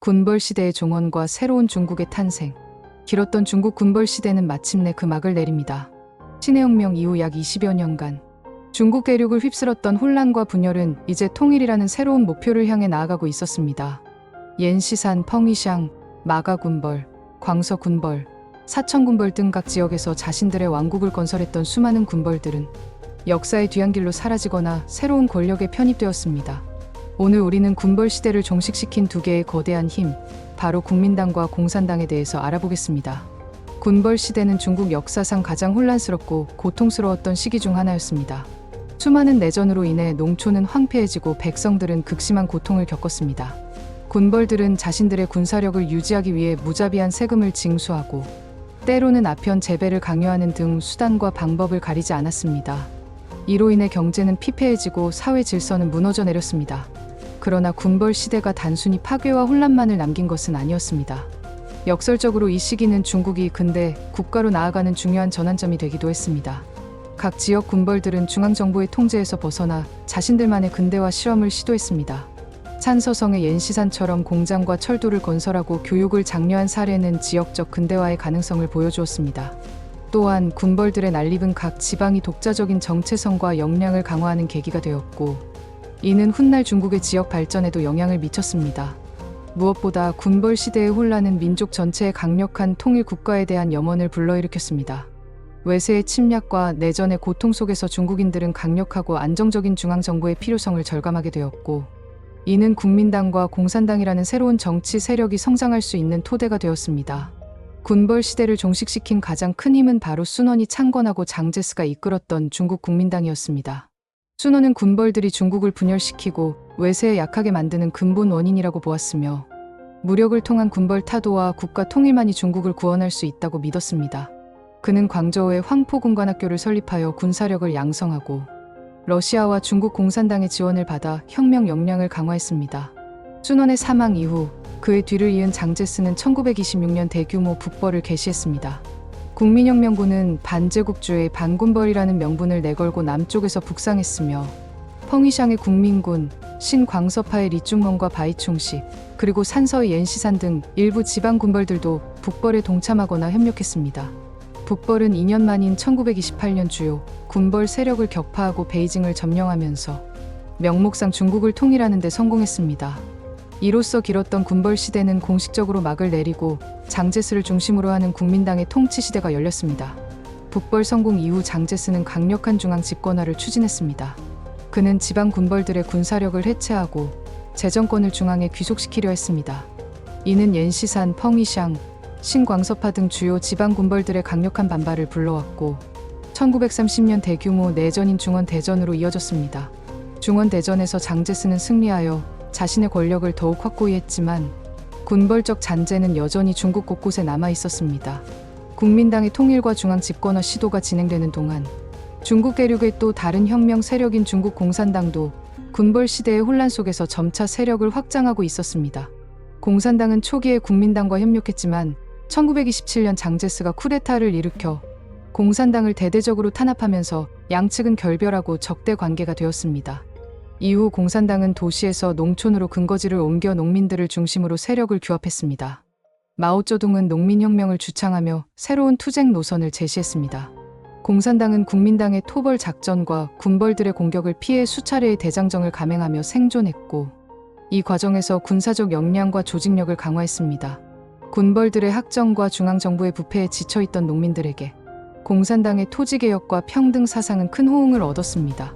군벌 시대의 종언과 새로운 중국의 탄생. 길었던 중국 군벌 시대는 마침내 그 막을 내립니다. 신해혁명 이후 약 20여 년간 중국 대륙을 휩쓸었던 혼란과 분열은 이제 통일이라는 새로운 목표를 향해 나아가고 있었습니다. 옌시산, 펑이샹, 마가군벌, 광서군벌, 사천군벌 등 각 지역에서 자신들의 왕국을 건설했던 수많은 군벌들은 역사의 뒤안길로 사라지거나 새로운 권력에 편입되었습니다. 오늘 우리는 군벌 시대를 종식시킨 두 개의 거대한 힘, 바로 국민당과 공산당에 대해서 알아보겠습니다. 군벌 시대는 중국 역사상 가장 혼란스럽고 고통스러웠던 시기 중 하나였습니다. 수많은 내전으로 인해 농촌은 황폐해지고 백성들은 극심한 고통을 겪었습니다. 군벌들은 자신들의 군사력을 유지하기 위해 무자비한 세금을 징수하고 때로는 아편 재배를 강요하는 등 수단과 방법을 가리지 않았습니다. 이로 인해 경제는 피폐해지고 사회 질서는 무너져 내렸습니다. 그러나 군벌 시대가 단순히 파괴와 혼란만을 남긴 것은 아니었습니다. 역설적으로 이 시기는 중국이 근대 국가로 나아가는 중요한 전환점이 되기도 했습니다. 각 지역 군벌들은 중앙정부의 통제에서 벗어나 자신들만의 근대화 실험을 시도했습니다. 찬서성의 옌시산처럼 공장과 철도를 건설하고 교육을 장려한 사례는 지역적 근대화의 가능성을 보여주었습니다. 또한 군벌들의 난립은 각 지방이 독자적인 정체성과 역량을 강화하는 계기가 되었고, 이는 훗날 중국의 지역 발전에도 영향을 미쳤습니다. 무엇보다 군벌 시대의 혼란은 민족 전체의 강력한 통일 국가에 대한 염원을 불러일으켰습니다. 외세의 침략과 내전의 고통 속에서 중국인들은 강력하고 안정적인 중앙 정부의 필요성을 절감하게 되었고, 이는 국민당과 공산당이라는 새로운 정치 세력이 성장할 수 있는 토대가 되었습니다. 군벌 시대를 종식시킨 가장 큰 힘은 바로 순원이 창건하고 장제스가 이끌었던 중국 국민당이었습니다. 순원은 군벌들이 중국을 분열시키고 외세에 약하게 만드는 근본 원인이라고 보았으며 무력을 통한 군벌 타도와 국가 통일만이 중국을 구원할 수 있다고 믿었습니다. 그는 광저우에 황포군관학교를 설립하여 군사력을 양성하고 러시아와 중국 공산당의 지원을 받아 혁명 역량을 강화했습니다. 순원의 사망 이후 그의 뒤를 이은 장제스는 1926년 대규모 북벌을 개시했습니다. 국민혁명군은 반제국주의 반군벌이라는 명분을 내걸고 남쪽에서 북상했으며 펑이샹의 국민군, 신광서파의 리중먼과 바이충시, 그리고 산서의 옌시산 등 일부 지방 군벌들도 북벌에 동참하거나 협력했습니다. 북벌은 2년 만인 1928년 주요 군벌 세력을 격파하고 베이징을 점령하면서 명목상 중국을 통일하는 데 성공했습니다. 이로써 길었던 군벌 시대는 공식적으로 막을 내리고 장제스를 중심으로 하는 국민당의 통치 시대가 열렸습니다. 북벌 성공 이후 장제스는 강력한 중앙 집권화를 추진했습니다. 그는 지방 군벌들의 군사력을 해체하고 재정권을 중앙에 귀속시키려 했습니다. 이는 옌시산, 펑이샹, 신광서파 등 주요 지방 군벌들의 강력한 반발을 불러왔고 1930년 대규모 내전인 중원 대전으로 이어졌습니다. 중원 대전에서 장제스는 승리하여 자신의 권력을 더욱 확고히 했지만 군벌적 잔재는 여전히 중국 곳곳에 남아 있었습니다. 국민당의 통일과 중앙 집권화 시도가 진행되는 동안 중국 대륙의 또 다른 혁명 세력인 중국 공산당도 군벌 시대의 혼란 속에서 점차 세력을 확장하고 있었습니다. 공산당은 초기에 국민당과 협력했지만 1927년 장제스가 쿠데타를 일으켜 공산당을 대대적으로 탄압하면서 양측은 결별하고 적대 관계가 되었습니다. 이후 공산당은 도시에서 농촌으로 근거지를 옮겨 농민들을 중심으로 세력을 규합했습니다. 마오쩌둥은 농민혁명을 주창하며 새로운 투쟁 노선을 제시했습니다. 공산당은 국민당의 토벌 작전과 군벌들의 공격을 피해 수차례의 대장정을 감행하며 생존했고 이 과정에서 군사적 역량과 조직력을 강화했습니다. 군벌들의 학정과 중앙정부의 부패에 지쳐있던 농민들에게 공산당의 토지개혁과 평등 사상은 큰 호응을 얻었습니다.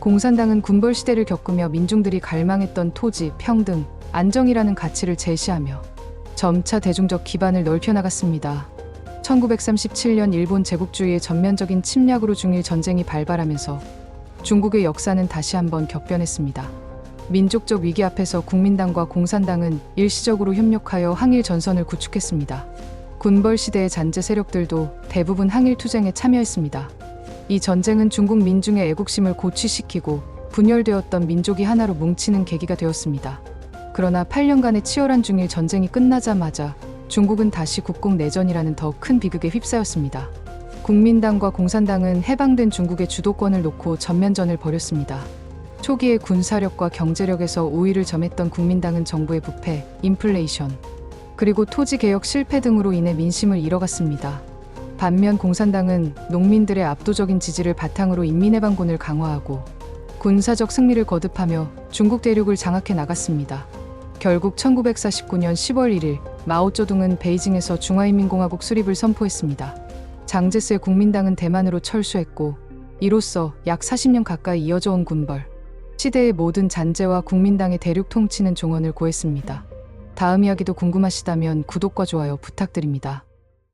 공산당은 군벌 시대를 겪으며 민중들이 갈망했던 토지, 평등, 안정이라는 가치를 제시하며 점차 대중적 기반을 넓혀 나갔습니다. 1937년 일본 제국주의의 전면적인 침략으로 중일 전쟁이 발발하면서 중국의 역사는 다시 한번 격변했습니다. 민족적 위기 앞에서 국민당과 공산당은 일시적으로 협력하여 항일 전선을 구축했습니다. 군벌 시대의 잔재 세력들도 대부분 항일 투쟁에 참여했습니다. 이 전쟁은 중국 민중의 애국심을 고취시키고 분열되었던 민족이 하나로 뭉치는 계기가 되었습니다. 그러나 8년간의 치열한 중일 전쟁이 끝나자마자 중국은 다시 국공 내전이라는 더 큰 비극에 휩싸였습니다. 국민당과 공산당은 해방된 중국의 주도권을 놓고 전면전을 벌였습니다. 초기에 군사력과 경제력에서 우위를 점했던 국민당은 정부의 부패, 인플레이션, 그리고 토지 개혁 실패 등으로 인해 민심을 잃어갔습니다. 반면 공산당은 농민들의 압도적인 지지를 바탕으로 인민해방군을 강화하고 군사적 승리를 거듭하며 중국 대륙을 장악해 나갔습니다. 결국 1949년 10월 1일 마오쩌둥은 베이징에서 중화인민공화국 수립을 선포했습니다. 장제스의 국민당은 대만으로 철수했고 이로써 약 40년 가까이 이어져 온 군벌, 시대의 모든 잔재와 국민당의 대륙 통치는 종언을 고했습니다. 다음 이야기도 궁금하시다면 구독과 좋아요 부탁드립니다.